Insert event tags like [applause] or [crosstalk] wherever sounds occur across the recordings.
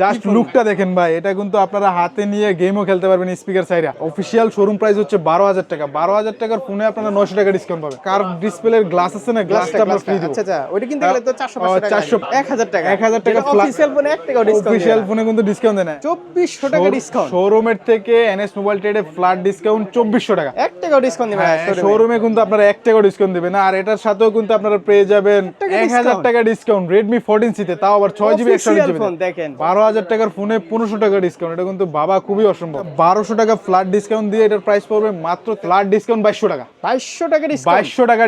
Just লুকটা দেখেন ভাই এটা কিন্তু আপনারা হাতে নিয়ে গেমও খেলতে পারবেন স্পিকার সাইডে অফিসিয়াল শোরুম প্রাইস হচ্ছে বারো হাজার টাকা। বারো হাজার টাকার ফোনে আপনারা নশো টাকা ডিসকাউন্ট পাবেন। কার ডিসপ্লের গ্লাস আছে না গ্লাসটা আমরা ফ্রি দেবো। আচ্ছা আচ্ছা ওইটা কিনতে গেলে তো 400 ও, 500 টাকা 400 1000 টাকা। 1000 টাকা অফিশিয়াল ফোনে 1 টাকা ডিসকাউন্ট অফিসিয়াল ফোনে কিন্তু ডিসকাউন্ট দেয় না। 2400 টাকা ডিসকাউন্ট শোরুমের থেকে এনএস মোবাইল ট্রেডে ফ্ল্যাট ডিসকাউন্ট চব্বিশশো টাকা। 1 টাকা ডিসকাউন্ট হ্যাঁ শোরুমে কিন্তু আপনারা এক টাকা ডিসকাউন্ট দিবেন আর এটার সাথেও কিন্তু আপনারা পেয়ে যাবেন এক হাজার টাকা ডিসকাউন্ট রেডমি ফোরটিন সিতে তাও আবার ছয় জিবি একশো দেখেন। বারো হাজার টাকার ফোনে পনেরোশো টাকা ডিসকাউন্ট এটা কিন্তু বাবা খুবই অসম্ভব। বারোশো টাকা ফ্ল্যাট ডিসকাউন্ট দিয়ে এটার প্রাইস পড়বে মাত্র ফ্ল্যাট ডিসকাউন্ট বাইশশো টাকা। 2200 টাকা বাইশশো টাকা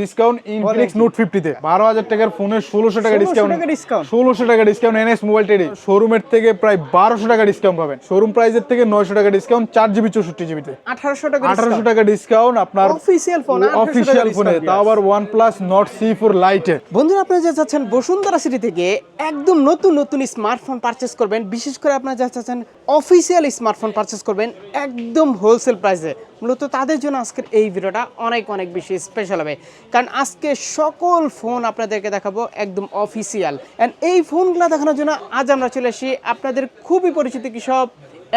ডিসকাউন্ট ইনফিনিক্স নোট ফিফটিতে বারো হাজার টাকার ফোনে ষোলোশো টাকা ডিসকাউন্ট ডিসকাউন্ট ষোলোশো টাকা ডিসকাউন্ট এনএস মোবাইল টেডি শোরুমের থেকে প্রায় বারোশো টাকা ডিসকাউন্ট পাবেন। শোরুম প্রাইসের থেকে নয়শো টাকা ডিসকাউন্ট চার জিবি চৌষট্টি জিবিতে 1800 টাকা আঠারোশো টাকা ডিসকাউন্ট আপনার অফিসিয়াল ফোন অফিসিয়াল ফোনে তাও আবার one plus Nord C four লাইটে বন্ধুরা আপনারা যা চাচ্ছেন বসুন্ধরা সিটি থেকে একদম নতুন নতুন স্মার্টফোন পারচেস করবেন, বিশেষ করে আপনারা যা চাচ্ছেন অফিসিয়াল স্মার্টফোন পারচেস করবেন, একদম হোলসেল প্রাইসে মূলত তাদের জন্য আজকের এই ভিডিওটা অনেক অনেক বেশি স্পেশাল হবে। কারণ আজকে সকল ফোন আপনাদেরকে দেখাবো একদম অফিসিয়াল অ্যান্ড এই ফোনগুলো দেখানোর জন্য আজ আমরা চলে আসি আপনাদের খুবই পরিচিত কৃষক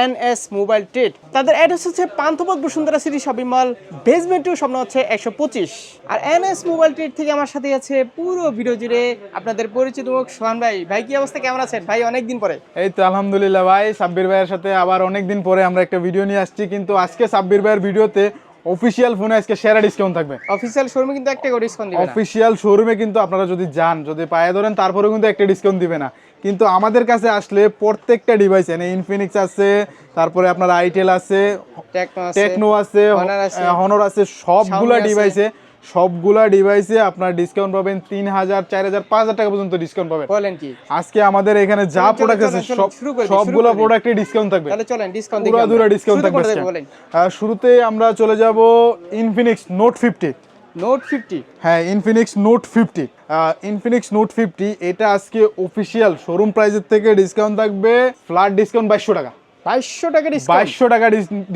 এনএস মোবাইল ট্রেড। তাদের অ্যাড্রেস হচ্ছে Panthapath Bashundhara city shopping mall basement two স্বপ্ন হচ্ছে একশো পঁচিশ। আর এনএস মোবাইল ট্রেড থেকে আমার সাথে আছে পুরো ভিডিও জুড়ে আপনাদের পরিচিত মুখ সোহান ভাই। ভাই কি অবস্থা? কেমন আছেন? ভাই অনেকদিন পরে। এই তো আলহামদুলিল্লাহ ভাই সাব্বির ভাইয়ের সাথে আবার অনেকদিন পরে আমরা একটা ভিডিও নিয়ে আসছি। কিন্তু আজকে সাব্বির ভাইয়ের ভিডিওতে অফিসিয়াল ফোনে আজকে সেরা ডিসকাউন্ট থাকবে। অফিসিয়াল শোরুমে কিন্তু একটা করে ডিসকাউন্ট দিবেন অফিসিয়াল শোরুমে কিন্তু আপনারা যদি যান যদি পায়ে ধরেন তারপরেও কিন্তু একটা ডিসকাউন্ট দিবে না। কিন্তু আমাদের কাছে আসলে প্রত্যেকটা ডিভাইস এনে ইনফিনিক্স আছে তারপরে আপনার আইটেল আছে টেকনো আছে আছে Honor আছে, হনর আছে সবগুলা ডিভাইসে সবগুলা ডিভাইসে আপনার ডিসকাউন্ট পাবেন তিন হাজার চার হাজার পাঁচ হাজার টাকা পর্যন্ত ডিসকাউন্ট পাবেন। বলেন কি? আজকে আমাদের এখানে যা প্রোডাক্ট আছে সবগুলো। প্রোডাক্টে ডিসকাউন্ট থাকবে। তাহলে চলেন ডিসকাউন্ট পুরো দুরা ডিসকাউন্ট থাকবে শুরুতে আমরা চলে যাব Infinix note fifty note fifty হ্যাঁ Infinix note fifty Infinix note fifty এটা আজকে অফিসিয়াল শোরুম প্রাইসের থেকে ডিসকাউন্ট থাকবে ফ্ল্যাট ডিসকাউন্ট বাইশশো টাকা। বাইশশো টাকা ডিসকাউন্ট বাইশশো টাকা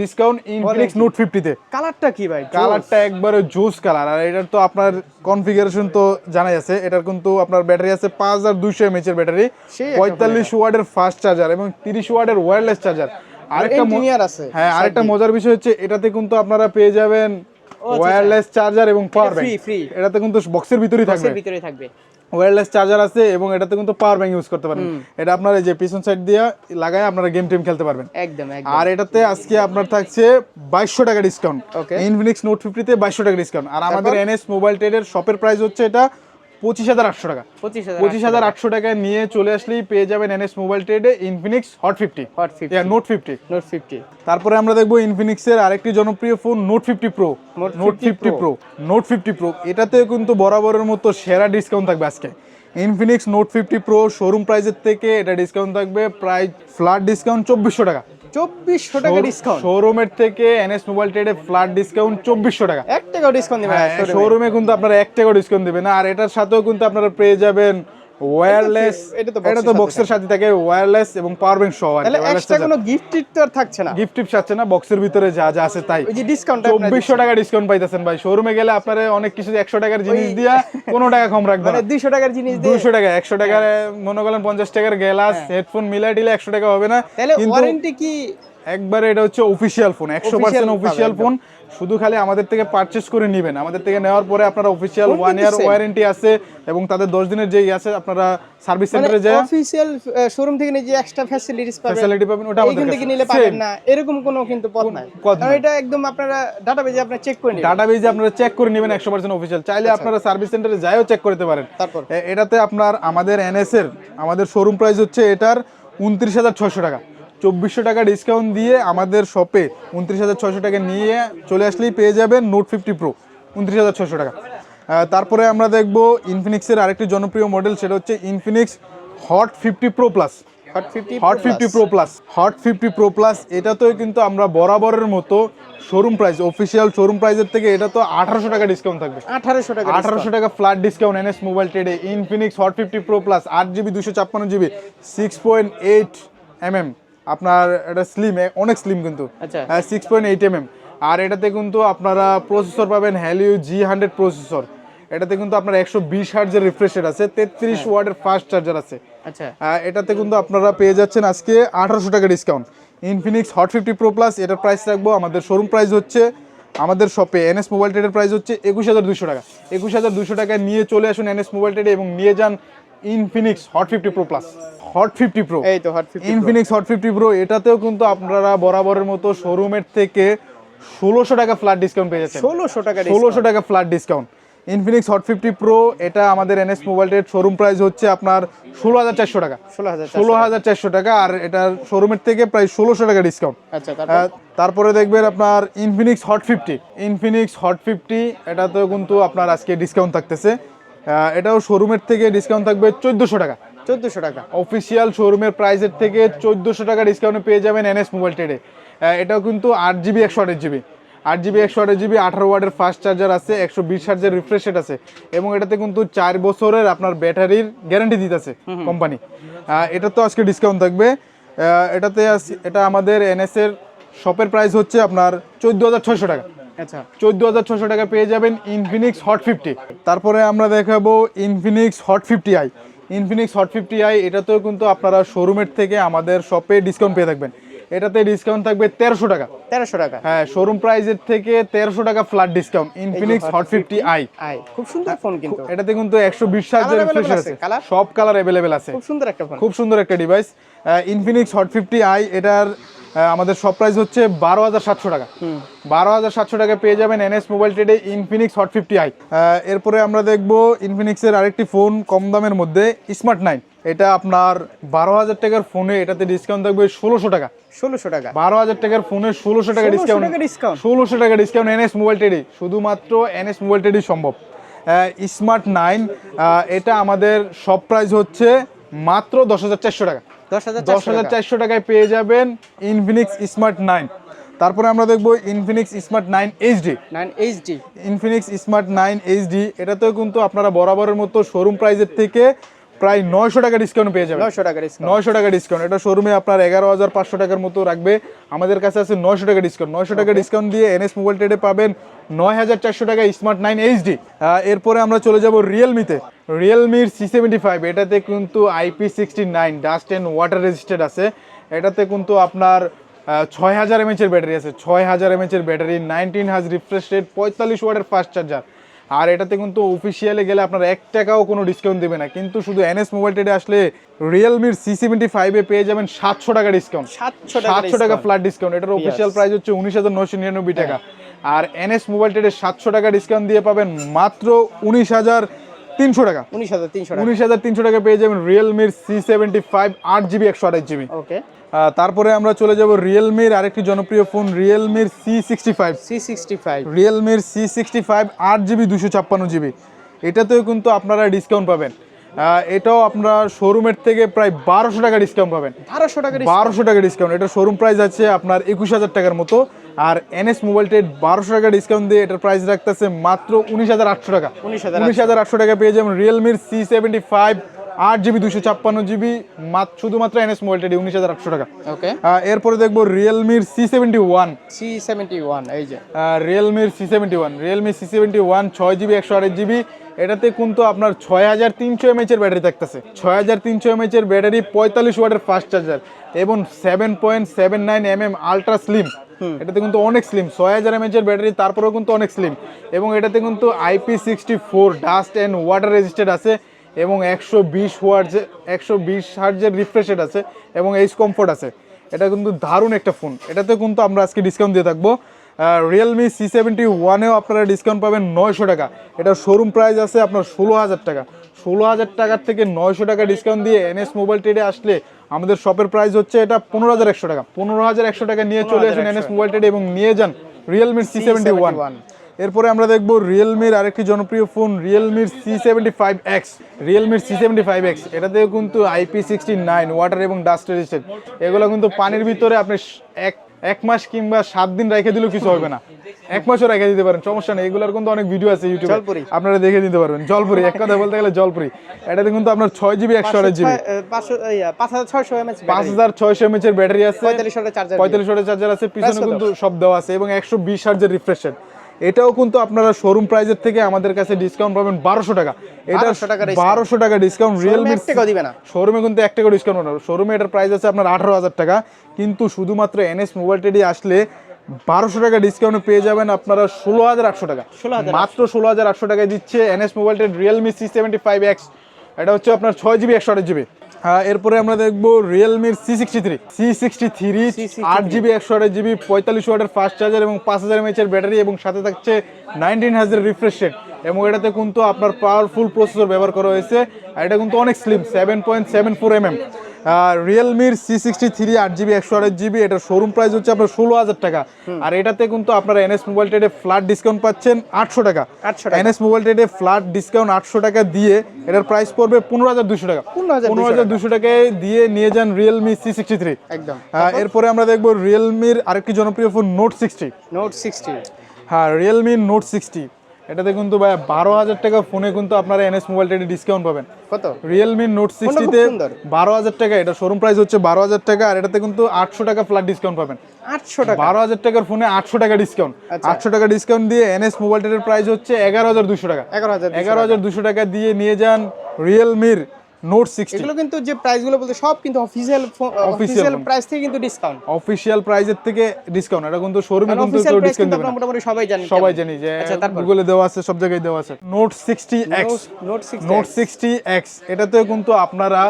ডিসকাউন্ট ইনফিনিক্স নোট ফিফটিতে কালারটা কি ভাই? কালারটা একবারে জুস কালার আর এটার তো আপনার কনফিগারেশন তো জানাই আছে। এটার কিন্তু আপনার ব্যাটারি আছে পাঁচ হাজার দুইশো এমএচ এর ব্যাটারি পঁয়তাল্লিশ ওয়ার্ডের ফাস্ট চার্জার এবং তিরিশ ওয়ার্ডের ওয়্যারলেস চার্জার আরেকটা আছে হ্যাঁ আরেকটা মজার বিষয় হচ্ছে এটাতে কিন্তু আপনারা পেয়ে যাবেন ওয়্যারলেস চার্জার এবং পাওয়ার ব্যাংক ফ্রি এটাতে কিন্তু বক্সের ভিতরেই থাকবে। বক্সের ভিতরেই থাকবে। ওয়্যারলেস চার্জার আছে এবং এটাতে কিন্তু পাওয়ার ব্যাংক ইউজ করতে পারবেন এটা আপনার এই যে পিছন সাইড দিয়ে লাগায় আপনারা গেম টিম খেলতে পারবেন। একদম একদম। আর এটাতে আজকে আপনার থাকছে বাইশশো টাকা ডিসকাউন্ট ওকে ইনফিনিক্স নোট ফিফটিতে বাইশশো টাকা ডিসকাউন্ট আর আমাদের এনএস মোবাইল ট্রেডের শপের প্রাইস হচ্ছে এটা পঁচিশ হাজার আটশো টাকা। পঁচিশ হাজার আটশো টাকায় নিয়ে চলে আসলেই পেয়ে যাবেন এনএস মোবাইল ট্রেডে Infinix hot fifty hot fifty note fifty note fifty তারপরে আমরা দেখব ইনফিনিক্সের আরেকটি জনপ্রিয় phone note fifty pro note fifty pro note fifty pro এটাতেও কিন্তু বরাবরের মতো সেরা ডিসকাউন্ট থাকবে আজকে। Infinix note fifty pro showroom প্রাইসের থেকে এটা ডিসকাউন্ট থাকবে। প্রায় ফ্ল্যাট ডিসকাউন্ট চব্বিশশো টাকা। চব্বিশশো টাকা ডিসকাউন্ট শোরুমের থেকে এনএস মোবাইল ট্রেডে ফ্ল্যাট ডিসকাউন্ট চব্বিশশো টাকা। এক টাকাও ডিসকাউন্ট দিবেন শোরুমে কিন্তু আপনারা এক টাকা ডিসকাউন্ট দিবেন আর এটার সাথেও কিন্তু আপনারা পেয়ে যাবেন ওয়্যারলেস এটা তো বক্সের সাথে থাকে। ওয়্যারলেস এবং পাওয়ার ব্যাংক সহ তাহলে এক্সট্রা কোনো গিফট তো আর থাকছে না? গিফট টিপস আছে না বক্সের ভিতরে যা যা আছে তাই। ওই যে ডিসকাউন্ট চব্বিশশো টাকা ডিসকাউন্ট পাইতেছেন ভাই। শোরুমে গেলে আপনারা অনেক কিছু একশো টাকার জিনিস দিয়া কোনো টাকা কম রাখবেন মানে দুইশো টাকার জিনিস দিয়ে দুইশো টাকা একশো টাকার মনে করেন পঞ্চাশ টাকার গ্লাস হেডফোন মিলাই দিলে একশো টাকা হবে না। তাহলে ওয়ারেন্টি কি একবারে এটা হচ্ছে অফিসিয়াল ফোন একশো পার্সেন্ট অফিসিয়াল ফোন শুধু খালি আমাদের থেকে পারচেস করে নেবেন। আমাদের থেকে নেওয়ার পরে আপনারা অফিসিয়াল ওয়ান ইয়ার ওয়ারেন্টি আছে এবং তাদের দশ দিনের যেই আছে আপনারা সার্ভিস সেন্টারে যায় অফিসিয়াল শোরুম থেকে নিয়ে যে এক্সট্রা ফ্যাসিলিটিস পাবেন ফ্যাসিলিটি পাবেন ওটা আমাদের থেকে নিলে পাবেন না। এরকম কোনো কিন্তু পথ নাই। কারণ এটা একদম আপনারা ডাটাবেজে আপনারা চেক করে নেবেন। ডাটাবেজে আপনারা চেক করে নেবেন একশো পার্সেন্ট অফিসিয়াল চাইলে আপনারা সার্ভিস সেন্টারে যাইও চেক করতে পারেন। তারপর? এটাতে আপনার আমাদের এনএস এর আমাদের শোরুম প্রাইস হচ্ছে এটার উনত্রিশ হাজার ছয়শো টাকা। চব্বিশশো টাকা ডিসকাউন্ট দিয়ে আমাদের শপে উনত্রিশ হাজার ছশো টাকা নিয়ে চলে আসলেই পেয়ে যাবেন নোট ফিফটি প্রো উনত্রিশ হাজার ছশো টাকা। তারপরে আমরা দেখব ইনফিনিক্সের আরেকটি জনপ্রিয় মডেল সেটা হচ্ছে Infinix hot fifty pro plus hot fifty hot fifty pro plus hot fifty pro plus এটাতেও কিন্তু আমরা বরাবরের মতো শোরুম প্রাইস অফিসিয়াল শোরুম প্রাইসের থেকে এটা তো আঠারোশো টাকা ডিসকাউন্ট থাকবে। আঠারোশো টাকা আঠারোশো টাকা ফ্ল্যাট ডিসকাউন্ট এনএস মোবাইল ট্রেডে Infinix hot fifty pro plus আট জিবি দুশো ছাপ্পান্ন GB six point eight MM আপনার এটা স্লিম অনেক স্লিম কিন্তু। সিক্স পয়েন্ট এইট এমএম আর এটাতে কিন্তু আপনারা প্রসেসর পাবেন হ্যালিও জি হান্ড্রেড প্রসেসর এটাতে কিন্তু আপনার একশো বিশ হার্জের রিফ্রেশের আছে তেত্রিশ ওয়ার্ডের ফাস্ট চার্জার আছে। আচ্ছা। এটাতে কিন্তু আপনারা পেয়ে যাচ্ছেন আজকে আঠারোশো টাকা discount Infinix hot fifty pro plus এটার প্রাইস রাখব। আমাদের শোরুম প্রাইস হচ্ছে আমাদের শপে এনএস মোবাইল ট্রেডের প্রাইস হচ্ছে একুশ হাজার দুশো টাকা। একুশ হাজার দুশো টাকা নিয়ে চলে আসুন এনএস মোবাইল ট্রেডে এবং নিয়ে যান Infinix hot fifty pro plus hot fifty pro এই তো hot Infinix hot fifty pro এটাতেও কিন্তু আপনারা বরাবরের মতো শোরুমের থেকে ষোলোশো টাকা ফ্ল্যাট ডিসকাউন্ট পেয়ে যাচ্ছেন। ষোলোশো টাকা ষোলোশো টাকা flat discount Infinix hot fifty pro এটা আমাদের NS mobile trade showroom price হচ্ছে আপনার ষোলো হাজার চারশো টাকা। ষোলো হাজার চারশো টাকা। আর এটার শোরুমের থেকে প্রায় ষোলোশো টাকা ডিসকাউন্ট আচ্ছা তারপরে? দেখবেন আপনার Infinix hot fifty Infinix hot fifty এটাতেও কিন্তু আপনার আজকে ডিসকাউন্ট থাকতেছে। এটাও শোরুমের থেকে ডিসকাউন্ট থাকবে চোদ্দোশো টাকা। চোদ্দোশো টাকা। অফিসিয়াল শোরুমের প্রাইসের থেকে চোদ্দোশো টাকা ডিসকাউন্টে পেয়ে যাবেন এনএস মোবাইল ট্রেডে এটাও কিন্তু আট জিবি একশো আঠাশ জিবি আট জিবি একশো আঠাশ জিবি আঠারো ওয়ার্ডের ফাস্ট চার্জার আছে একশো বিশ হার্জের রিফ্রেশ রেট আছে এবং এটাতে কিন্তু চার বছরের আপনার ব্যাটারির গ্যারান্টি দিতেছে কোম্পানি এটা তো আজকে ডিসকাউন্ট থাকবে। এটাতে এটা আমাদের এনএসের শপের প্রাইস হচ্ছে আপনার চোদ্দ হাজার ছয়শো টাকা। আচ্ছা। চোদ্দ হাজার ছশো টাকা পেয়ে যাবেন ইনফিনিক্স হট ফিফটি তারপরে আমরা দেখাবো Infinix hot fifty i Infinix hot fifty i এটাতেও কিন্তু আপনারা শোরুমের থেকে আমাদের শপে ডিসকাউন্ট পেয়ে থাকবেন। এটাতে ডিসকাউন্ট থাকবে তেরোশো টাকা। তেরোশো টাকা। হ্যাঁ শোরুম প্রাইসের থেকে তেরোশো টাকা flat discount Infinix hot fifty i খুব সুন্দর ফোন কিন্তু। এটাতে কিন্তু একশো বিশ রিফ্রেশ আছে? সব কালার অ্যাভেলেবেল আছে। খুব সুন্দর একটা ফোন খুব সুন্দর একটা device Infinix hot fifty i এটার আমাদের সব প্রাইস হচ্ছে বারো হাজার সাতশো টাকা। বারো হাজার সাতশো টাকা পেয়ে যাবেন এনএস মোবাইল ট্রেডে ইনফিনিক্স হট ফিফটি আই এরপরে আমরা দেখব ইনফিনিক্সের আরেকটি ফোন কম দামের মধ্যে স্মার্ট নাইন এটা আপনার বারো হাজার টাকার ফোনে এটাতে ডিসকাউন্ট থাকবে ষোলোশো টাকা। ষোলোশো টাকা। বারো হাজার টাকার ফোনে ষোলোশো টাকা 1600 ডিসকাউন্ট ষোলোশো টাকা ডিসকাউন্ট এনএস মোবাইল ট্রেডে শুধুমাত্র এনএস মোবাইল ট্রেডেই সম্ভব। স্মার্ট নাইন এটা আমাদের সব প্রাইস হচ্ছে মাত্র দশ হাজার চারশো টাকা। দশ হাজার চারশো টাকায় পেয়ে যাবেন ইনফিনিক্স স্মার্ট নাইন। তারপরে আমরা দেখব Infinix smart nine HD nine HD Infinix smart nine HD এটাতেও কিন্তু আপনারা বরাবরের মতো শোরুম প্রাইসের থেকে প্রায় নয়শো টাকা ডিসকাউন্ট পেয়ে যাবেন। নয়শো টাকা ডিসকাউন্ট নয়শো টাকা ডিসকাউন্ট এটা শোরুমে আপনার এগারো হাজার পাঁচশো টাকার মতো রাখবে। আমাদের কাছে আছে নয়শো টাকা ডিসকাউন্ট নয়শো টাকা ডিসকাউন্ট দিয়ে এনএস মোবাইল ট্রেডে পাবেন নয় হাজার চারশো টাকা স্মার্ট নাইন এইচডি। এরপরে আমরা চলে যাব রিয়েলমিতে রিয়েলমির সি সেভেন্টি ফাইভ এটাতে কিন্তু IP sixty nine dust and water resisted আছে। এটাতে কিন্তু আপনার ছয় হাজার এমএচের ব্যাটারি আছে। ছয় হাজার এমএচের ব্যাটারি নাইনটিন হাজ রিফ্রেশ রেট পঁয়তাল্লিশ ওয়াটের ফাস্ট চার্জার আর এটাতে কিন্তু অফিসিয়ালে গেলে আপনার এক টাকাও কোনো ডিসকাউন্ট দেবে না। কিন্তু শুধু এনএস মোবাইল ট্রেডে আসলে রিয়েলমির সি সেভেন্টি ফাইভে পেয়ে যাবেন সাতশো টাকা ডিসকাউন্ট সাতশো টাকা ফ্ল্যাট ডিসকাউন্ট এটার অফিসিয়াল প্রাইস হচ্ছে উনিশ হাজার নশো নিরানব্বই টাকা। আর এনএস মোবাইল ট্রেডে সাতশো টাকা ডিসকাউন্ট দিয়ে পাবেন মাত্র উনিশ হাজার তিনশো টাকা। উনিশ হাজার তিনশো উনিশ হাজার তিনশো টাকা পেয়ে যাবেন রিয়েলমির সি সেভেন্টি ফাইভ আট জিবি একশো আঠাশ জিবি ওকে তারপরে আমরা চলে যাব রিয়েলমির আরেকটি জনপ্রিয় phone রিয়েলমির C sixty five C sixty five রিয়েলমির C sixty five আট জিবি দুশো ছাপ্পান্ন জিবি এটাতেও কিন্তু আপনারা ডিসকাউন্ট পাবেন। এটাও আপনারা শোরুমের থেকে প্রায় বারোশো টাকা ডিসকাউন্ট পাবেন। বারোশো টাকা বারোশো টাকা ডিসকাউন্ট এটা শোরুম প্রাইস আছে আপনার একুশ হাজার টাকার মতো। আর এনএস মোবাইল ট্রেড বারোশো টাকা ডিসকাউন্ট দিয়ে এটার প্রাইস রাখতেছে মাত্র উনিশ হাজার আটশো টাকা। উনিশ হাজার আটশো। টাকা পেয়ে যাবেন রিয়েলমির সি সেভেন্টি ফাইভ আট জিবি দুশো ছাপ্পান্ন জিবি শুধুমাত্র এনএস মোবাইল ট্রেড উনিশ হাজার আটশো টাকা। ওকে। এরপরে দেখব রিয়েলমির C seventy one C seventy one এই যে। রিয়েলমির C seventy one Realme C seventy one ছয় জিবি একশো আঠাশ জিবি এটাতে কিন্তু আপনার ছয় হাজার তিনশো এমএচ এর ব্যাটারি থাকতেছে। ছয় হাজার তিনশো এমএচ এর ব্যাটারি পঁয়তাল্লিশ ওয়াটের ফাস্ট চার্জার এবং seven point seven nine M M ultra slim এটাতে কিন্তু অনেক স্লিম ছয় হাজার এমএচের ব্যাটারি তারপরেও কিন্তু অনেক স্লিম এবং এটাতে কিন্তু IP sixty four dust and water resisted আছে এবং একশো বিশ ওয়ার্ডস একশো বিশ হার্জের রিফ্রেশেড আছে এবং এইচ কমফোর্ট আছে। এটা কিন্তু দারুণ একটা ফোন এটাতে কিন্তু আমরা আজকে ডিসকাউন্ট দিয়ে থাকব। রিয়েলমি সি সেভেন্টি ওয়ানেও আপনারা ডিসকাউন্ট পাবেন নয়শো টাকা। এটা শোরুম প্রাইস আছে আপনার ষোলো হাজার টাকা। ষোলো হাজার টাকার থেকে নয়শো টাকা ডিসকাউন্ট দিয়ে এনএস মোবাইল ট্রেডে আসলে আমাদের শপের প্রাইস হচ্ছে এটা পনেরো হাজার একশো টাকা। পনেরো হাজার একশো টাকা নিয়ে চলে আসুন এনএস মোবাইল টেড এবং নিয়ে যান রিয়েলমির সি সেভেন্টি ওয়ান এরপরে আমরা দেখব রিয়েলমির আরেকটি জনপ্রিয় ফোন রিয়েলমির সি সেভেন্টি ফাইভ এক্স রিয়েলমির সি সেভেন্টি ফাইভ এক্স এটাতেও কিন্তু আইপি সিক্সটি নাইন ওয়াটার এবং ডাস্ট রেজিস্টেড এগুলো কিন্তু পানির ভিতরে আপনি এক এক মাস কিংবা সাত দিন রেখে দিলেও কিছু হবে না। এক মাসও রেখে দিতে পারেন সমস্যা নেই। এগুলোর কিন্তু অনেক ভিডিও আছে ইউটিউবে আপনারা দেখে দিতে পারবেন। জলপুরি এক কথা বলতে গেলে জলপুরি। এটাতে কিন্তু আপনার ছয় জিবি একশো আড়াই জিবি পাঁচ হাজার ছয়শো এমএচ এর ব্যাটারি আছে। পঁয়তাল্লিশ ওয়াটের চার্জার চার্জার আছে। পিছনে কিন্তু সব দেওয়া আছে এবং একশো বিশ হার্জের রিফ্রেশ এটাও কিন্তু আপনারা শোরুম প্রাইজের থেকে আমাদের কাছে ডিসকাউন্ট পাবেন বারোশো টাকা। এটা 1200 বারোশো টাকা ডিসকাউন্ট রিয়েলমি টাকাও দিবে না। শোরুমে কিন্তু এক টাকা ডিসকাউন্ট হবে শোরুমে এটার প্রাইস আছে আপনার আঠারো হাজার টাকা। কিন্তু শুধুমাত্র এনএস মোবাইল টেডি আসলে বারোশো টাকা ডিসকাউন্টে পেয়ে যাবেন আপনারা ষোলো হাজার আটশো টাকা। 16,800 মাত্র ষোলো হাজার আটশো টাকায় দিচ্ছে NS mobile Ted Realme C seventy five X এটা হচ্ছে আপনার ছয় জিবি একশো আট জিবি এরপরে আমরা দেখব রিয়েলমির C sixty three C sixty three আট জিবি একশো আট জিবি পঁয়তাল্লিশ ওয়াটের ফাস্ট চার্জার এবং পাঁচ হাজার এমএচের ব্যাটারি এবং সাথে থাকছে নাইনটিন হাজার রিফ্রেশ রেট এবং এটাতে কিন্তু আপনার পাওয়ারফুল প্রসেসর ব্যবহার করা হয়েছে। আর এটা কিন্তু অনেক slim seven point seven four M M রিয়েলমির C sixty three আট জিবি একশো আট জিবি এটার শোরুম প্রাইস হচ্ছে আপনার ষোলো হাজার টাকা। আর এটাতে কিন্তু আপনারা এনএস মোবাইল ট্রেডে ফ্ল্যাট ডিসকাউন্ট পাচ্ছেন আটশো টাকা। 800 এনএস মোবাইল ট্রেডে ফ্ল্যাট ডিসকাউন্ট আটশো টাকা দিয়ে এটার প্রাইস পড়বে পনেরো হাজার দুশো টাকা। 15,200 পনেরো হাজার দুশো টাকায় দিয়ে নিয়ে যান রিয়েলমি সি সিক্সটি থ্রি একদম। এরপরে আমরা দেখব রিয়েলমির আরেকটি জনপ্রিয় phone note sixty note sixty হ্যাঁ রিয়েলমি নোট সিক্সটি এটাতে কিন্তু ভাই বারো হাজার টাকা ফোনে কিন্তু আপনারা এনএস মোবাইলটা ডিসকাউন্ট পাবেন। কত? রিয়েলমি নোট সিক্সটিতে তে বারো হাজার টাকা এটা শোরুম প্রাইস হচ্ছে বারো হাজার টাকা আর এটাতে কিন্তু আটশো টাকা ফ্ল্যাট ডিসকাউন্ট পাবেন। আটশো টাকা? বারো হাজার টাকার ফোনে আটশো টাকা ডিসকাউন্ট আচ্ছা। আটশো টাকা ডিসকাউন্ট দিয়ে এনএস মোবাইলটার প্রাইস হচ্ছে এগারো হাজার দুশো টাকা। এগারো হাজার এগারো হাজার দুশো টাকা দিয়ে নিয়ে যান রিয়েলমির নোট সিক্সটি এগুলো কিন্তু যে প্রাইসগুলো বলতে সব কিন্তু প্রাইস থেকে কিন্তু ডিসকাউন্ট প্রাইসের থেকে ডিসকাউন্ট এটা কিন্তু শোরুমে কিন্তু কেউ ডিসকাউন্ট দেবে না। মোটামুটি সবাই জানি সবাই জানি যে আচ্ছা? গুগলে দেওয়া আছে সব জায়গায় দেওয়া আছে। নোট সিক্সটি এক্স নোট এটাতেও কিন্তু আপনারা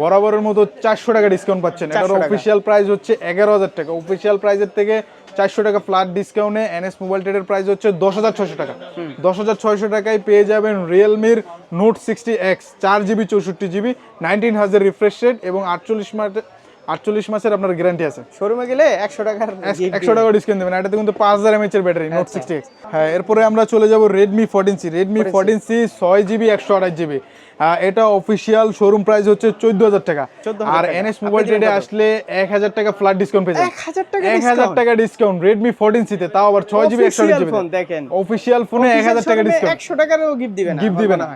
বরাবরের মতো চারশো টাকা ডিসকাউন্ট পাচ্ছেন। 400 এটার। অফিসিয়াল প্রাইস হচ্ছে এগারো হাজার টাকা। অফিসিয়াল প্রাইসের থেকে চারশো টাকা ফ্ল্যাট ডিসকাউন্টে এনএস মোবাইল ট্রেডের প্রাইস হচ্ছে দশ হাজার ছশো টাকা। দশ হাজার ছয়শো টাকায় পেয়ে যাবেন রিয়েলমির নোট সিক্সটি এক্স চার জিবি চৌষট্টি জিবি নাইনটিন হাজার রিফ্রেশ রেট এবং আটচল্লিশ মাস আটচল্লিশ মাসের আপনার গ্যারান্টি আছে। শোরুমে গেলে একশো টাকার একশো টাকা ডিসকাউন্ট দেবেন এটাতে কিন্তু পাঁচ হাজার এমএচ এর ব্যাটারি নোট সিক্সটি এক্স হ্যাঁ এরপরে আমরা চলে যাব Redmi fourteen C Redmi fourteen C ছয় জিবি একশো আঠাশ জিবি এটা অফিসিয়াল শোরুম প্রাইস হচ্ছে চোদ্দ হাজার টাকা। 14,000 আর। এনএস মোবাইল ট্রেডে আসলে এক হাজার টাকা ফ্ল্যাট ডিসকাউন্ট পেয়ে এক হাজার টাকা এক হাজার টাকা ডিসকাউন্ট রেডমি ফোরটিন সিতে তাও আবার ছয় জিবি একশো জিবি দেখেন। অফিসিয়াল ফোনে এক হাজার টাকা ডিসকাউন্ট একশো টাকারও গিফট দিবে না গিফট দিবে না।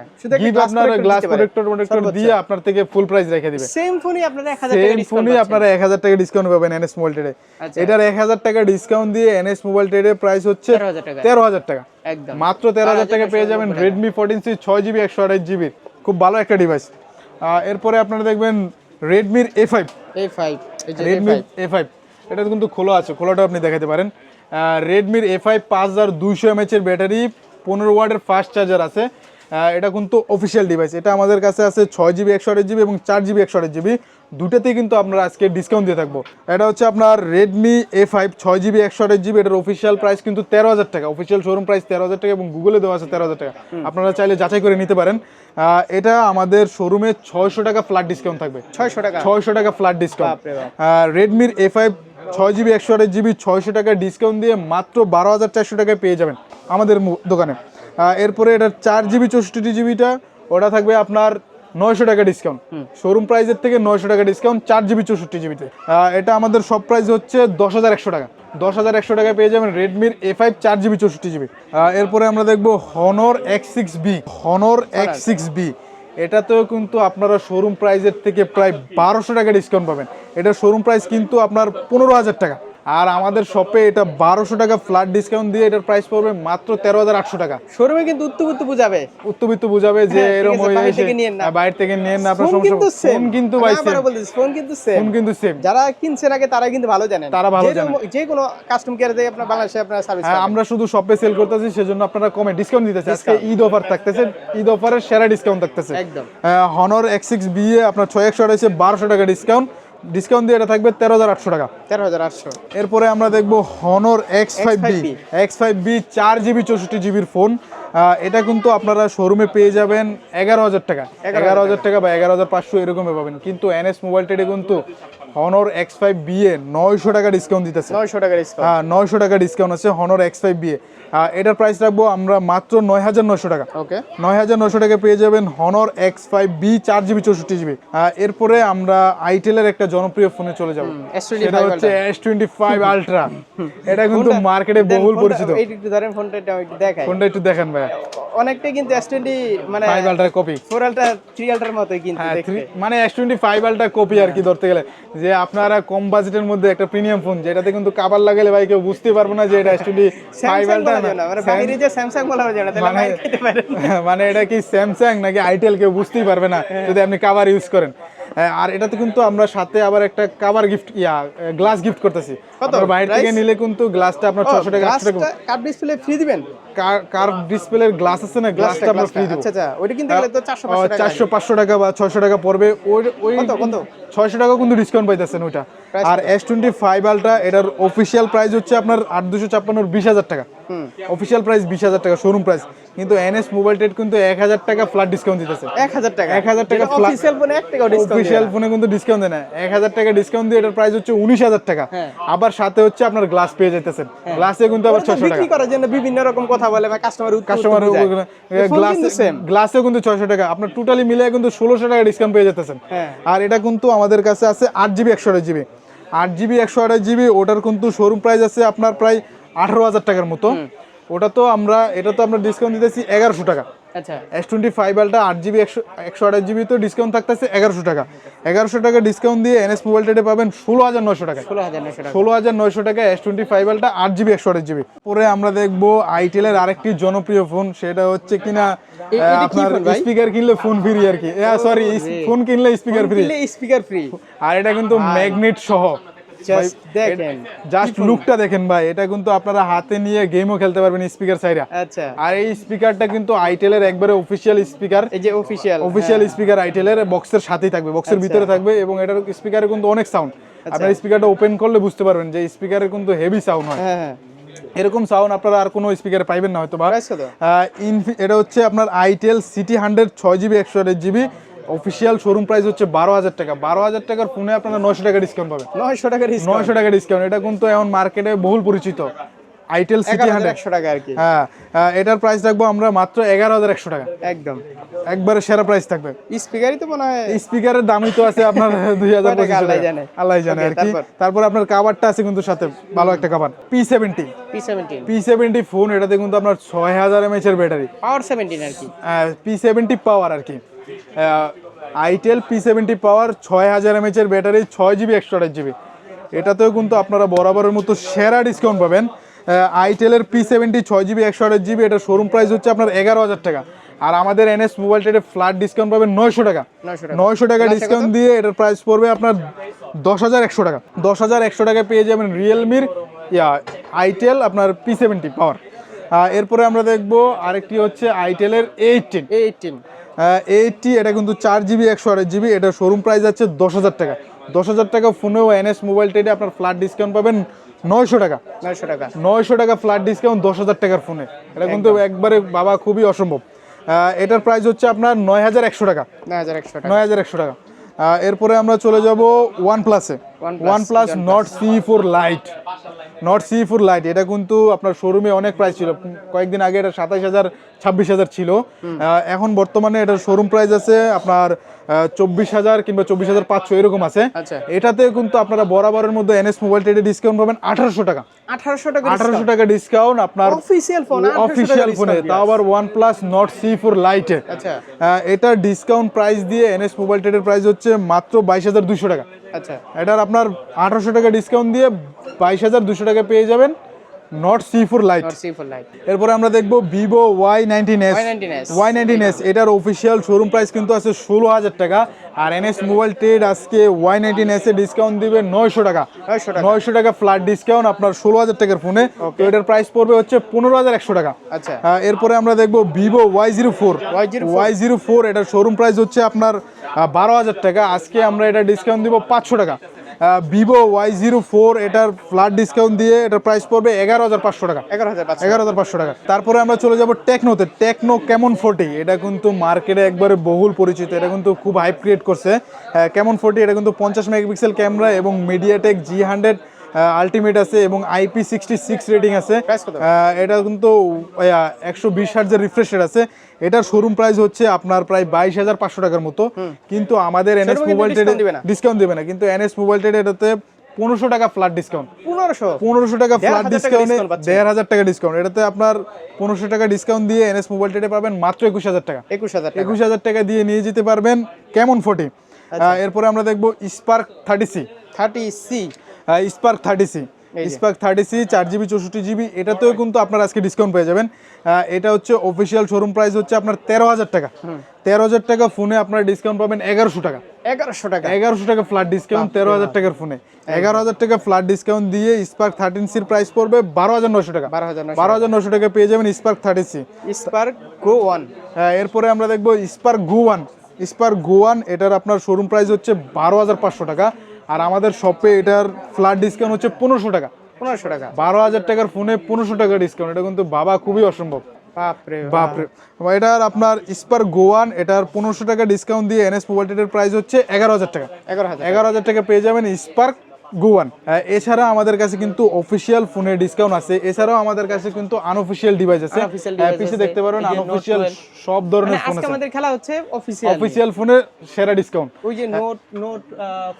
গিফট আপনার গ্লাস প্রোটেক্টর প্রোটেক্টর দিয়ে আপনার থেকে ফুল প্রাইস রেখে দিবে। সেম ফোনই আপনারা এক হাজার টাকা সেম ডিসকাউন্ট ফোনই আপনারা এক হাজার টাকা ডিসকাউন্ট পাবেন এনএস মোবাইল ট্রেডে আচ্ছা। এটার এক হাজার টাকা ডিসকাউন্ট দিয়ে এনএস মোবাইল ট্রেডের প্রাইস হচ্ছে তেরো হাজার টাকা। মাত্র তেরো হাজার টাকা পেয়ে যাবেন রেডমি ফোরটিন সি ছয় জিবি একশো আঠাশ জিবির খুব ভালো একটা ডিভাইস এরপরে আপনারা দেখবেন রেডমির A five A five Redmi A five এটা কিন্তু খোলা আছে খোলাটা আপনি দেখাতে পারেন। রেডমির এ ফাইভ পাঁচ হাজার দুইশো এমএচের ব্যাটারি পনেরো ওয়ার্ডের ফাস্ট চার্জার আছে। এটা কিন্তু অফিসিয়াল ডিভাইস এটা আমাদের কাছে আছে ছয় জিবি একশো আঠাশ জিবি এবং চার জিবি একশো আঠাশ জিবি দুটাতেই কিন্তু আমরা আজকে ডিসকাউন্ট দিয়ে থাকব। এটা হচ্ছে আপনার রেডমি এ ফাইভ ছয় জিবি একশো আঠাশ জিবি এটার অফিসিয়াল প্রাইস কিন্তু তেরো হাজার টাকা। অফিসিয়াল শোরুম প্রাইস তেরো হাজার টাকা এবং গুগলে দেওয়া আছে তেরো হাজার টাকা। আপনারা চাইলে যাচাই করে নিতে পারেন। এটা আমাদের শোরুমে ছয়শো টাকা ফ্ল্যাট ডিসকাউন্ট থাকবে। ছয়শো টাকা? ছয়শো টাকা ফ্ল্যাট ডিসকাউন্ট রেডমির এ ফাইভ ছয় জিবি একশো আঠাশ জিবি ছয়শো টাকা ডিসকাউন্ট দিয়ে মাত্র বারো হাজার চারশো টাকায় পেয়ে যাবেন আমাদের দোকানে। এরপরে এটার চার জিবি চৌষট্টি জিবিটা ওটা থাকবে আপনার নয়শো টাকা ডিসকাউন্ট শোরুম প্রাইসের থেকে নয়শো টাকা ডিসকাউন্ট চার জিবি চৌষট্টি জিবিতে এটা আমাদের সব প্রাইস হচ্ছে দশ হাজার একশো টাকা। দশ হাজার একশো টাকায় পেয়ে যাবেন রেডমির এ ফাইভ চার জিবি চৌষট্টি জিবি। এরপরে আমরা দেখব Honor X six B Honor X six B এটাতেও কিন্তু আপনারা শোরুম প্রাইসের থেকে প্রায় বারোশো টাকা ডিসকাউন্ট পাবেন। এটা শোরুম প্রাইস কিন্তু আপনার পনেরো হাজার টাকা। আর আমাদের শপে এটা বারোশো টাকা ফ্ল্যাট ডিসকাউন্ট দিয়ে এটার প্রাইস পড়বে মাত্র তেরো হাজার আটশো টাকা। শোরুমে কিন্তু উত্তু বুঝাবে। উত্তবিত্ত বুঝাবে যে হ্যাঁ, এরকম বাইরে থেকে নিয়েন না। হ্যাঁ, না আপনার সমস্যা কিন্তু ফোন কিন্তু ভাই ফোন কিন্তু সেম ফোন কিন্তু সেম যারা কিনছেন আগে তারা কিন্তু ভালো জানেন। তারা ভালো যে- জানে। যে কোনো কাস্টম কেয়ার দিয়ে আপনার বাংলাদেশে আপনার সার্ভিস হ্যাঁ আমরা শুধু শপে সেল করতেছি সেজন্য আপনারা কমে ডিসকাউন্ট দিতেছি আজকে ঈদ অফার থাকতেছে ঈদ অফারের সেরা ডিসকাউন্ট থাকতেছে। একদম। হনর এক্স সিক্স বি এ আপনার ছয় একশো রয়েছে বারোশো টাকা ডিসকাউন্ট ডিসকাউন্ট দিয়ে এটা থাকবে তেরো হাজার আটশো টাকা। তেরো হাজার আটশো। এরপরে আমরা দেখব Honor X five B X5B X five B চার জিবি চৌষট্টি জিবির ফোন। এটা কিন্তু আপনারা শোরুমে পেয়ে যাবেন এগারো হাজার টাকা। এগারো হাজার টাকা। বা এগারো হাজার পাঁচশো এরকমই পাবেন। কিন্তু এনএস মোবাইল ট্রেডে কিন্তু হনর এক্স ফাইভ বি এ নয়শো টাকা ডিসকাউন্ট দিতেছে। নয়শো টাকা ডিসকাউন্ট হ্যাঁ নয়শো টাকা ডিসকাউন্ট আছে হনর এক্স ফাইভ বি এ। এটার প্রাইস রাখব আমরা মাত্র নয় হাজার নয়শো টাকা। ওকে নয় হাজার নয়শো টাকা পেয়ে যাবেন হনর এক্স ফাইভ বি চার জিবি চৌষট্টি জিবি। এরপরে আমরা আইটেলের একটা জনপ্রিয় ফোনে চলে যাব। সেটা হচ্ছে এস টোয়েন্টি ফাইভ আলট্রা এটা কিন্তু মার্কেটে বহুল পরিচিত। ধরেন ফোনটা একটু দেখাই। ফোনটা একটু দেখেন ভাইয়া। অনেকটাই কিন্তু এস টোয়েন্টি মানে five ultra copy four ultra three আলটার মতোই কিন্তু হ্যাঁ দেখতে। মানে S twenty five ultra copy আর কি ধরতে গেলে। যে আপনারা কম বাজেটের মধ্যে একটা প্রিমিয়াম ফোন যেটাতে কিন্তু কাবার লাগালে ভাই কেউ বুঝতে পারবে না যে এটা অ্যাকচুয়ালি স্যামসাং বলা মানে বাইরে যে স্যামসাং বলা যায় না তাহলে মানে মানে এটা কি স্যামসাং নাকি আইটেল কেউ বুঝতেই পারবে না যদি আপনি কাভার ইউজ করেন। হ্যাঁ, আর এটাতে কিন্তু আমরা সাথে আবার একটা কাভার গিফট ইয়া গ্লাস গিফট করতেছি। বাইরে থেকে নিলে কিন্তু গ্লাসটা আপনার ছশো টাকা আটশো টাকা। কার্ড ডিসপ্লে ফ্রি দিবেন? কার ডিসপ্লের গ্লাস আছে না গ্লাসটা আমরা ফ্রি দেবো। আচ্ছা আচ্ছা ওইটা কিনতে গেলে তো 400 500 টাকা চারশো পাঁচশো টাকা বা ছয়শো টাকা পড়বে। ওই ওই কত, কত? ছয়শো টাকা কিন্তু ডিসকাউন্ট পাইতেছেন ওইটা। আর এস টোয়েন্টি ফাইভ আলটা এটার অফিসিয়াল প্রাইস হচ্ছে আপনার আট দুশো ছাপ্পান্নর বিশ হাজার টাকা। অফিসিয়াল প্রাইস বিশ হাজার টাকা শোরুম প্রাইস কিন্তু এনএস মোবাইল টেট কিন্তু এক হাজার টাকা ফ্ল্যাট ডিসকাউন্ট দিতেছে। 1000 টাকা। 1000 টাকা flat- অফিশিয়াল ফোনে 1 টাকা ডিসকাউন্ট অফিসিয়াল ফোনে কিন্তু ডিসকাউন্ট দেয় না। এক হাজার টাকা ডিসকাউন্ট দিয়ে এটার প্রাইস হচ্ছে উনিশ হাজার টাকা। হ্যাঁ। আবার সাথে হচ্ছে আপনার গ্লাস পেয়ে যাইতেছেন। গ্লাসে কিন্তু আবার ছশো টাকা। করার জন্য বিভিন্ন রকম কথা বলে বা কাস্টমার কাস্টমার গ্লাস গ্লাসেও কিন্তু ছয়শো টাকা। আপনার টোটালি মিলে কিন্তু ষোলোশো টাকা ডিসকাউন্ট পেয়ে যেতেছেন হ্যাঁ। আর এটা কিন্তু আমাদের কাছে আছে আট জিবি একশো আঠাশ জিবি আট জিবি একশো আঠাশ জিবি ওটার কিন্তু শোরুম প্রাইস আছে আপনার প্রায় আঠারো হাজার টাকার মতো। ওটা তো আমরা এটা তো আমরা ডিসকাউন্ট দিতেছি এগারোশো টাকা। আচ্ছা। এস টোয়েন্টি ফাইভ আলটা আট জিবি একশো একশো আঠাশ জিবি তো ডিসকাউন্ট থাকতেছে এগারোশো টাকা। এগারোশো টাকা ডিসকাউন্ট দিয়ে এনএস মোবাইল টেটে পাবেন ষোলো হাজার নয়শো টাকা 16900 টাকা। ষোলো হাজার নয়শো টাকা এস টোয়েন্টি ফাইভ আলটা আট জিবি একশো আঠাশ জিবি পরে আমরা দেখব আইটেলের আরেকটি জনপ্রিয় ফোন সেটা হচ্ছে কিনা আপনার স্পিকার কিনলে ফোন ফ্রি আর কি। সরি ফোন কিনলে স্পিকার ফ্রি স্পিকার ফ্রি আর এটা কিন্তু ম্যাগনেট সহ। জাস্ট দেখেন জাস্ট লুকটা দেখেন ভাই এটা কিন্তু আপনারা হাতে নিয়ে গেমও খেলতে পারবেন স্পিকার আচ্ছা। আর এই স্পিকারটা কিন্তু আইটেলের একবারে স্পিকার এই যে অফিশিয়াল অফিসিয়াল স্পিকার আইটেলের বক্সের সাথেই থাকবে বক্সের ভিতরে থাকবে এবং এটার স্পিকারে কিন্তু অনেক সাউন্ড আপনার স্পিকারটা ওপেন করলে বুঝতে পারবেন যে স্পিকারে কিন্তু হেভি সাউন্ড হয়। হ্যাঁ এরকম সাউন্ড আপনারা আর কোনো স্পিকারে পাইবেন না হয়তো বা এটা হচ্ছে আপনার আইটেল সিটি হান্ড্রেড ছয় জিবি একশো আঠাশ জিবি অফিসিয়াল শোরুম প্রাইস হচ্ছে বারো হাজার টাকা। বারো হাজার টাকার ফোনে আপনারা নয়শো টাকা ডিসকাউন্ট পাবেন। 900 টাকা নয়শো টাকা ডিসকাউন্ট এটা কিন্তু এখন মার্কেটে বহুল পরিচিত। আইটেল সিটি হান্ড্রেড টাকা আর কি। হ্যাঁ এটার প্রাইস রাখব আমরা মাত্র এগারো হাজার একশো টাকা। একদম। একবারে সেরা প্রাইস থাকবে। স্পিকারই তো মনে হয় স্পিকারের দামই তো আছে আপনার [laughs] দুই হাজার টাকা আল্লাহই জানে। আল্লাহ জানে আর কি। তারপর? আপনার কাভারটা আছে কিন্তু সাথে ভালো একটা cover P seventy P17 P seventy phone এটাতে কিন্তু আপনার ছয় হাজার এমএচ এর ব্যাটারি পাওয়ার 17 আর কি। পি সেভেন্টি পাওয়ার আর কি। আইটেল পি সেভেন্টি পাওয়ার ছয় হাজার এমএচ এর ব্যাটারি ছয় জিবি একশো আঠাশ জিবি এটাতেও কিন্তু আপনারা বরাবরের মতো সেরা ডিসকাউন্ট পাবেন। আইটেলের পি সেভেন্টি ছয় জিবি একশো আঠাশ জিবি এটা শোরুম প্রাইস হচ্ছে আপনার এগারো হাজার টাকা। আর আমাদের এনএস মোবাইল টেটে ফ্ল্যাট ডিসকাউন্ট পাবেন নয়শো টাকা। নয়শো টাকা। ডিসকাউন্ট দিয়ে এটার প্রাইস পড়বে আপনার দশ হাজার একশো টাকা। দশ হাজার একশো টাকা পেয়ে যাবেন রিয়েলমির ইয়া আইটেল আপনার পি সেভেন্টি পাওয়ার এরপরে আমরা দেখব আরেকটি হচ্ছে আইটেলের এইটিন A18 এইটটি এটা কিন্তু চার জিবি একশো আঠাশ জিবি এটা শোরুম প্রাইস আছে দশ হাজার টাকা। দশ হাজার টাকা ফোনেও এনএস মোবাইল টেটে আপনার ফ্ল্যাট ডিসকাউন্ট পাবেন নয়শো টাকা। 900 টাকা। নয়শো টাকা ফ্ল্যাট ডিসকাউন্ট দশ হাজার টাকার ফোনে এটা কিন্তু একবারে বাবা খুবই অসম্ভব। এটার প্রাইস হচ্ছে আপনার নয় হাজার একশো টাকা। 9100 টাকা। নয় হাজার একশো টাকা। এরপরে আমরা চলে যাব ওয়ান প্লাসে OnePlus, four lite Nord C four lite এটা কিন্তু আপনার শোরুমে অনেক প্রাইস ছিল। কয়েকদিন আগে এটা সাতাইশ হাজার ছাব্বিশ হাজার ছিল। এখন বর্তমানে এটার শোরুম প্রাইস আছে আপনার চব্বিশ হাজার কিংবা চব্বিশ হাজার পাঁচশো এরকম আছে। আচ্ছা। এটাতে কিন্তু আপনারা বরাবরের মধ্যে এনএস মোবাইল ট্রেডে ডিসকাউন্ট পাবেন আঠারোশো টাকা। 1800 টাকা আঠারোশো টাকা ডিসকাউন্ট আপনার অফিশিয়াল ফোন অফিসিয়াল ফোনে তাও আবার one plus Nord C four লাইটে আচ্ছা। এটা ডিসকাউন্ট প্রাইস দিয়ে এনএস মোবাইল ট্রেডের প্রাইস হচ্ছে মাত্র বাইশ হাজার দুশো টাকা। আচ্ছা। এটার আপনার আঠারোশো টাকা ডিসকাউন্ট দিয়ে বাইশ হাজার দুশো টাকা পেয়ে যাবেন। Nord C four lite C lite এরপরে আমরা দেখব Vivo Y nineteen S Y19s Y nineteen S এটার অফিসিয়াল শোরুম প্রাইস কিন্তু আছে ষোলো হাজার টাকা। আর এনএস মোবাইল ট্রেড আজকে ওয়াই নাইনটিন এস এ ডিসকাউন্ট দিবে নয়শো টাকা। 900 টাকা। নয়শো টাকা ফ্ল্যাট ডিসকাউন্ট আপনার ষোলো হাজার টাকার ফোনে তো এটার প্রাইস পড়বে হচ্ছে পনেরো হাজার একশো টাকা। আচ্ছা। এরপরে আমরা দেখব Vivo Y zero four Y04 Y zero four এটার শোরুম প্রাইস হচ্ছে আপনার বারো হাজার টাকা। আজকে আমরা এটা ডিসকাউন্ট দিব পাঁচশো টাকা। ভিভো ওয়াই জিরো ফোর এটার ফ্ল্যাট ডিসকাউন্ট দিয়ে এটার প্রাইস পড়বে এগারো হাজার পাঁচশো টাকা। 11500 এগারো হাজার পাঁচশো টাকা। তারপরে আমরা চলে যাব টেকনোতে টেকনো কেমন ফোর্টি? এটা কিন্তু মার্কেটে একবারে বহুল পরিচিত। এটা কিন্তু খুব হাইপ ক্রিয়েট করছে। কেমন ফোর্টি? এটা কিন্তু পঞ্চাশ মেগাপিক্সেল ক্যামেরা এবং মিডিয়াটেক জি হান্ড্রেড আলটিমেট আছে এবং আইপি সিক্সটি সিক্স রেটিং আছে। এটা কিন্তু একশো বিশ হার্জের রিফ্রেশ রেট আছে। এটার শোরুম প্রাইস হচ্ছে আপনার প্রায় বাইশ হাজার পাঁচশো টাকার মতো। কিন্তু আমাদের এনএস মোবাইল ট্রেডে? ডিসকাউন্ট দেবে না। কিন্তু এনএস মোবাইল ট্রেডে এটাতে পনেরোশো টাকা ফ্ল্যাট ডিসকাউন্ট পনেরোশো? পনেরোশো টাকা ফ্ল্যাট হাজার ডিসকাউন্টে দেড় হাজার টাকা ডিসকাউন্ট এটাতে আপনার পনেরোশো টাকা ডিসকাউন্ট দিয়ে এনএস মোবাইল ট্রেডে পাবেন মাত্র একুশ হাজার টাকা। একুশ হাজার একুশ হাজার টাকা দিয়ে নিয়ে যেতে পারবেন কেমন ফোর্টি আচ্ছা। এরপরে আমরা দেখব Spark thirty C thirty C Spark thirty C Spark thirty C চার জিবি চৌষট্টি জিবি এটাতেও কিন্তু আপনার আজকে ডিসকাউন্ট পেয়ে যাবেন। এটা হচ্ছে অফিসিয়াল শোরুম প্রাইস হচ্ছে আপনার তেরো হাজার টাকা। তেরো হাজার টাকা ফোনে আপনার ডিসকাউন্ট পাবেন এগারোশো টাকা। এগারোশো টাকা। এগারোশো টাকা ফ্ল্যাট ডিসকাউন্ট তেরো হাজার টাকার ফোনে এগারো হাজার টাকা ফ্ল্যাট ডিসকাউন্ট দিয়ে স্পার্ক থার্টিন সির প্রাইস পড়বে বারো হাজার নশো টাকা। বারো হাজার বারো হাজার নশো টাকা পেয়ে যাবেন Spark thirty C Spark go one হ্যাঁ, এরপরে আমরা দেখব স্পার্ক গুয়ান স্পার্ক গুয়ান এটার আপনার শোরুম প্রাইস হচ্ছে বারো হাজার পাঁচশো টাকা। আর আমাদের শপে এটার ফ্ল্যাট ডিসকাউন্ট হচ্ছে পনেরোশো টাকা। পনেরোশো টাকা। বারো হাজার টাকার ফোনে পনেরোশো টাকা ডিসকাউন্ট এটা কিন্তু বাবা খুবই অসম্ভব। বাপরে বাপরে। এটার আপনার স্পার্ক গোয়ান এটার পনেরোশো টাকা ডিসকাউন্ট দিয়ে এনএস মোবাইল টেটের প্রাইস হচ্ছে এগারো হাজার টাকা। এগারো হাজার এগারো হাজার টাকা পেয়ে যাবেন স্পার্ক গোয়ান। এছাড়া আমাদের কাছে কিন্তু অফিসিয়াল ফোনের ডিসকাউন্ট আছে। এছাড়াও আমাদের কাছে কিন্তু আনঅফিসিয়াল ডিভাইস আছে। পিছে দেখতে পারেন আনঅফিসিয়াল সব ধরনের মানে ফোন আছে। আমাদের খেলা হচ্ছে অফিসিয়াল অফিসিয়াল ফোনের সেরা ডিসকাউন্ট ওই যে note note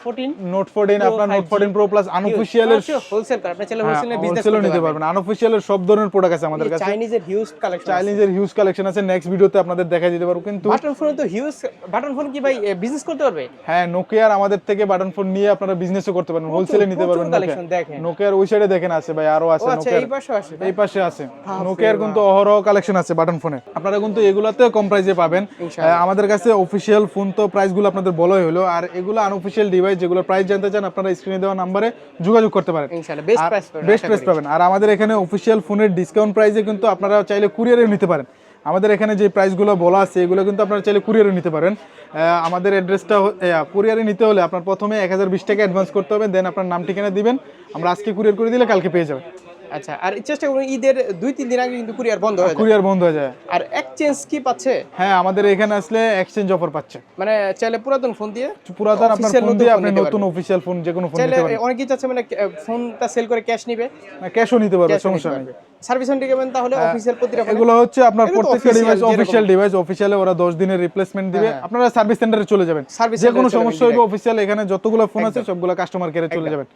fourteen note fourteen আপনার নোট ফোরটিন প্রো প্লাস আনঅফিসিয়ালের হোলসেল করে আপনি চাইলে হোলসেলে বিজনেস হোলসেলও নিতে পারবেন। আনঅফিসিয়ালের সব ধরনের প্রোডাক্ট আছে আমাদের কাছে। চাইনিজের হিউজ কালেকশন চাইনিজের হিউজ কালেকশন আছে। নেক্সট ভিডিওতে আপনাদের দেখা দিতে পারব। কিন্তু বাটন ফোনে তো হিউজ বাটন ফোন কি ভাই? বিজনেস করতে পারবে? হ্যাঁ নোকিয়ার আমাদের থেকে বাটন ফোন নিয়ে আপনারা বিজনেসও করতে পারবেন। হোলসেলে নিতে পারবেন দেখেন। নোকিয়ার ওই সাইডে দেখেন আছে ভাই আরও আছে আচ্ছা নোকিয়ার। এই পাশে আসে এই পাশে আছে। নোকিয়ার কিন্তু অহরহ কালেকশন আছে বাটন ফোনে আপনারা কিন্তু এগুলাতে কম প্রাইসে পাবেন। আমাদের কাছে অফিসিয়াল ফোন তো প্রাইসগুলো আপনাদের বলাই হলো। আর এগুলো আনঅফিসিয়াল ডিভাইস যেগুলো প্রাইস জানতে চান আপনারা স্ক্রিনে দেওয়া নাম্বারে যোগাযোগ করতে পারেন। ইনশাআল্লাহ বেস্ট প্রাইস পাবেন বেস্ট প্রাইস পাবেন। আর আমাদের এখানে অফিসিয়াল ফোনের ডিসকাউন্ট প্রাইসে কিন্তু আপনারা চাইলে কুরিয়ারে নিতে পারেন। আমাদের এখানে যে প্রাইসগুলো বলা আছে, এগুলো কিন্তু আপনারা চাইলে কুরিয়ারে নিতে পারেন। আমাদের অ্যাড্রেসটা কুরিয়ারে নিতে হলে আপনার প্রথমে এক হাজার বিশ টাকা অ্যাডভান্স করতে হবে দেন আপনার নাম ঠিকানা দিবেন। আমরা আজকে কুরিয়ার করে দিলে কালকে পেয়ে যাবেন। আচ্ছা আর চেষ্টা করুন ঈদের দুই তিন দিন আগে কিন্তু কুরিয়ার বন্ধ হয়ে যায়। কুরিয়ার বন্ধ হয়ে যায়। আর এক্সচেঞ্জ কি পাচ্ছে? হ্যাঁ আমাদের এখানে আসলে এক্সচেঞ্জ অফার পাচ্ছে। মানে চাইলে পুরাতন ফোন দিয়ে পুরাতন আপনার ফোন দিয়ে আপনি নতুন। অফিসিয়াল ফোন যে কোনো ফোন নিতে চাচ্ছে মানে ফোনটা সেল করে ক্যাশ নিবে। ক্যাশও নিতে পারবে সমস্যা নেই। সার্ভিস সেন্টার গেবেন তাহলে প্রতিটা এগুলো হচ্ছে আপনার প্রত্যেকটা ডিভাইস অফিসিয়াল ডিভাইস অফিসিয়ালে ওরা 10 দিনের রিপ্লেসমেন্ট দিবে। হ্যাঁ। আপনারা সার্ভিস সেন্টারে চলে যাবেন। যে কোনো সমস্যা হবে অফিসিয়াল এখানে যতগুলো ফোন আছে সবগুলো কাস্টমার কেয়ারে চলে যাবেন।